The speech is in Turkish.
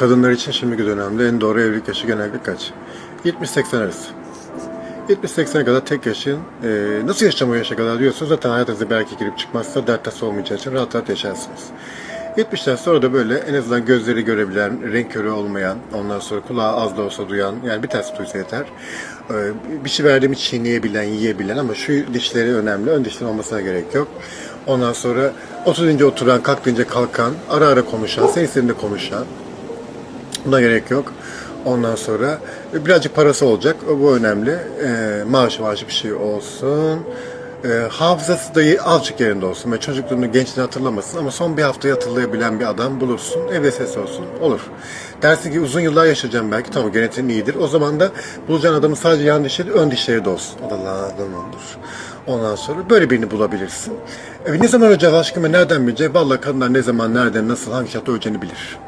Kadınlar için şimdiki dönemde en doğru evlilik yaşı genellikle kaç? 70-80 arası. 70-80'e kadar tek yaşayın. Ee, nasıl yaşam o yaşa kadar diyorsunuz zaten hayatınıza erkek girip çıkmazsa dert tası olmayacağı için rahat rahat yaşarsınız. 70'ten sonra da böyle en azından gözleri görebilen, renk körü olmayan, ondan sonra kulağı az da olsa duyan, yani bir ters duysa yeter. Ee, bir şey verdiğimi çiğneyebilen, yiyebilen ama şu dişleri önemli, ön dişlerin olmasına gerek yok. Ondan sonra oturunca oturan, kalktığınca kalkan, ara ara konuşan, sen istediğinde konuşan, Buna gerek yok. Ondan sonra e, birazcık parası olacak. O Bu önemli. E, maaşı maaşı bir şey olsun. E, hafızası da azıcık yerinde olsun. Ve çocukluğunu, gençliğini hatırlamasın. Ama son bir haftayı hatırlayabilen bir adam bulursun. Evde ses olsun. Olur. Dersin ki uzun yıllar yaşayacağım belki. Tamam genetiğin iyidir. O zaman da bulacağın adamın sadece yan dişleri, ön dişleri de olsun. O da lazım olur. Ondan sonra böyle birini bulabilirsin. E, ne zaman öleceği aşkım ve nereden bilecek? Vallahi kadınlar ne zaman, nereden, nasıl, hangi şartta öleceğini bilir.